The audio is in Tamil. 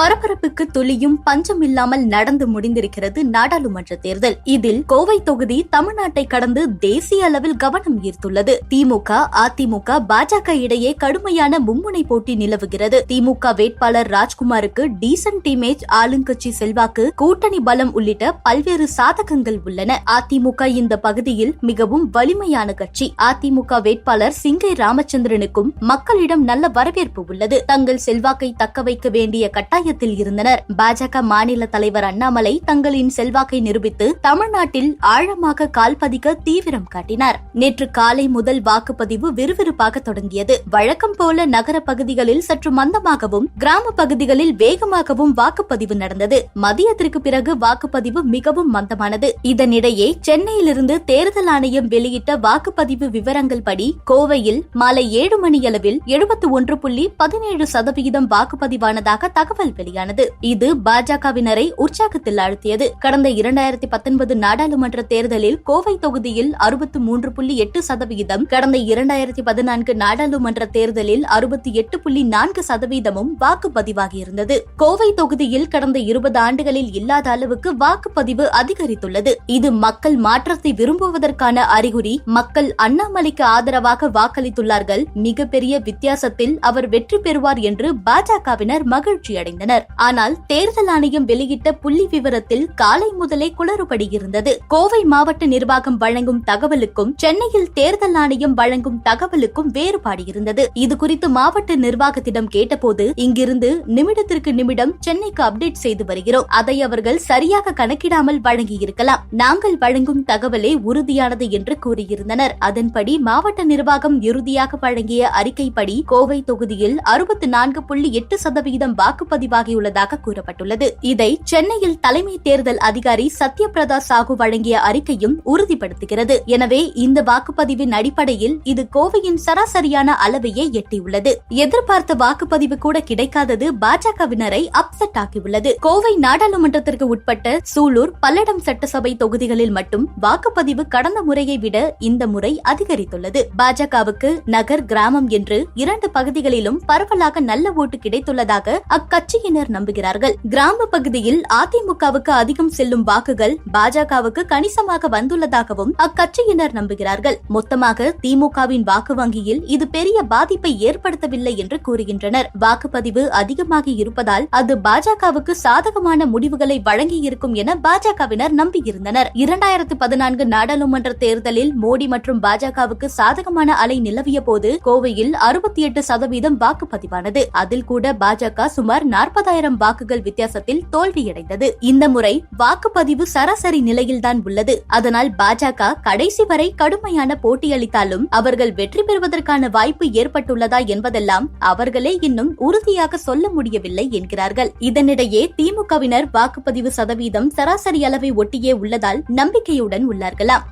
பரபரப்புக்கு துளியும் பஞ்சம் இல்லாமல் நடந்து முடிந்திருக்கிறது நாடாளுமன்ற தேர்தல். இதில் கோவை தொகுதி தமிழ்நாட்டை கடந்து தேசிய அளவில் கவனம் ஈர்த்துள்ளது. திமுக அதிமுக பாஜக இடையே கடுமையான மும்முனை போட்டி நிலவுகிறது. திமுக வேட்பாளர் ராஜ்குமாருக்கு டீசன்ட் இமேஜ் ஆளுங்கட்சி செல்வாக்கு கூட்டணி பலம் உள்ளிட்ட பல்வேறு சாதகங்கள் உள்ளன. அதிமுக இந்த பகுதியில் மிகவும் வலிமையான கட்சி. அதிமுக வேட்பாளர் சிங்கை ராமச்சந்திரனுக்கும் மக்களிடம் நல்ல வரவேற்பு உள்ளது. தங்கள் செல்வாக்கை தக்க வைக்க வேண்டிய கட்டாயத்தில் இருந்தனர். பாஜக மாநில தலைவர் அண்ணாமலை தங்களின் செல்வாக்கை நிரூபித்து தமிழ்நாட்டில் ஆழமாக கால்பதிக்க தீவிரம் காட்டினார். நேற்று காலை முதல் வாக்குப்பதிவு விறுவிறுப்பாக தொடங்கியது. வழக்கம் போல நகர பகுதிகளில் சற்று மந்தமாகவும் கிராம பகுதிகளில் வேகமாகவும் வாக்குப்பதிவு நடந்தது. மதியத்திற்கு பிறகு வாக்குப்பதிவு மிகவும் மந்தமானது. இதனிடையே சென்னையிலிருந்து தேர்தல் ஆணையம் வெளியிட்ட வாக்குப்பதிவு விவரங்கள் படி கோவையில் மாலை ஏழு மணியளவில் எழுபத்தி ஒன்று புள்ளி பதினேழு சதவிகிதம் வாக்குப்பதிவானதாக தகவல் வெளியானது. இது பாஜகவினரை உற்சாகத்தில் ஆழ்த்தியது. கடந்த இரண்டாயிரத்தி பத்தொன்பது நாடாளுமன்ற தேர்தலில் கோவை தொகுதியில் அறுபத்தி மூன்று புள்ளி எட்டு சதவிகிதம் கடந்த இரண்டாயிரத்தி பதினான்கு நாடாளுமன்ற தேர்தலில் அறுபத்தி எட்டு புள்ளி நான்கு சதவீதமும் வாக்குப்பதிவாகியிருந்தது. கோவை தொகுதியில் கடந்த இருபது ஆண்டுகளில் இல்லாத அளவுக்கு வாக்குப்பதிவு அதிகரித்துள்ளது. இது மக்கள் மாற்றத்தை விரும்புவதற்கான அறிகுறி மக்கள் அண்ணாமலைக்கு ஆதரவாக வாக்களித்துள்ளார்கள். மிகப்பெரிய வித்தியாசத்தில் அவர் வெற்றி பெறுவார் என்று பாஜகவினர் மகிழ்ச்சி அடைந்தனர் ஆனால் தேர்தல் ஆணையம் வெளியிட்ட புள்ளி விவரத்தில் காலை முதலே குளறுபடி இருந்தது கோவை மாவட்ட நிர்வாகம் வழங்கும் தகவலுக்கும் சென்னையில் தேர்தல் ஆணையம் வழங்கும் தகவலுக்கும் வேறுபாடு இருந்தது இது குறித்து மாவட்ட நிர்வாகத்திடம் கேட்டபோது இங்கிருந்து நிமிடத்திற்கு நிமிடம் சென்னைக்கு அப்டேட் செய்து வருகிறோம். அதை அவர்கள் சரியாக கணக்கிடாமல் வழங்கியிருக்கலாம். நாங்கள் வழங்கும் தகவலே உறுதியானது என்று கூறியிருந்தனர். அதன்படி மாவட்ட நிர்வாகம் இறுதியாக வழங்கிய அறிக்கைப்படி கோவை தொகுதியில் அறுபத்தி நான்கு புள்ளி எட்டு சதவிகிதம் வாக்குப்பதிவு பதிவாகியுள்ளதாக கூறப்பட்டுள்ளது. இதை சென்னையில் தலைமை தேர்தல் அதிகாரி சத்யபிரதா சாகு வழங்கிய அறிக்கையும் உறுதிப்படுத்துகிறது. எனவே இந்த வாக்குப்பதிவின் அடிப்படையில் இது கோவையின் சராசரியான அளவையே எட்டியுள்ளது. எதிர்பார்த்த வாக்குப்பதிவு கூட கிடைக்காதது பாஜகவினரை அப்செட் ஆக்கியுள்ளது. கோவை நாடாளுமன்றத்திற்கு உட்பட்ட சூலூர் பல்லடம் சட்டசபை தொகுதிகளில் மட்டும் வாக்குப்பதிவு கடந்த முறையை விட இந்த முறை அதிகரித்துள்ளது. பாஜகவுக்கு நகர் கிராமம் என்று இரண்டு பகுதிகளிலும் பரவலாக நல்ல ஓட்டு கிடைத்துள்ளதாக அக்கட்சி கட்சியினர் நம்புகிறார்கள். கிராம பகுதியில் அதிமுகவுக்கு அதிகம் செல்லும் வாக்குகள் பாஜகவுக்கு கணிசமாக வந்துள்ளதாகவும் அக்கட்சியினர் நம்புகிறார்கள். மொத்தமாக திமுகவின் வாக்கு வங்கியில் இது பெரிய பாதிப்பை ஏற்படுத்தவில்லை என்று கூறுகின்றனர். வாக்குப்பதிவு அதிகமாக இருப்பதால் அது பாஜகவுக்கு சாதகமான முடிவுகளை வழங்கியிருக்கும் என பாஜகவினர் நம்பியிருந்தனர். இரண்டாயிரத்து பதினான்கு நாடாளுமன்ற தேர்தலில் மோடி மற்றும் பாஜகவுக்கு சாதகமான அலை நிலவிய போது கோவையில் அறுபத்தி எட்டு சதவீதம் வாக்குப்பதிவானது. அதில் கூட பாஜக சுமார் நாற்பதாயிரம் வாக்குகள் வித்தியாசத்தில் தோல்வியடைந்தது. இந்த முறை வாக்குப்பதிவு சராசரி நிலையில்தான் உள்ளது. அதனால் பாஜக கடைசி வரை கடுமையான போட்டியளித்தாலும் அவர்கள் வெற்றி பெறுவதற்கான வாய்ப்பு ஏற்பட்டுள்ளதா என்பதெல்லாம் அவர்களே இன்னும் உறுதியாக சொல்ல முடியவில்லை என்கிறார்கள். இதனிடையே திமுகவினர் வாக்குப்பதிவு சதவீதம் சராசரி அளவை ஒட்டியே உள்ளதால் நம்பிக்கையுடன் உள்ளார்களாம்.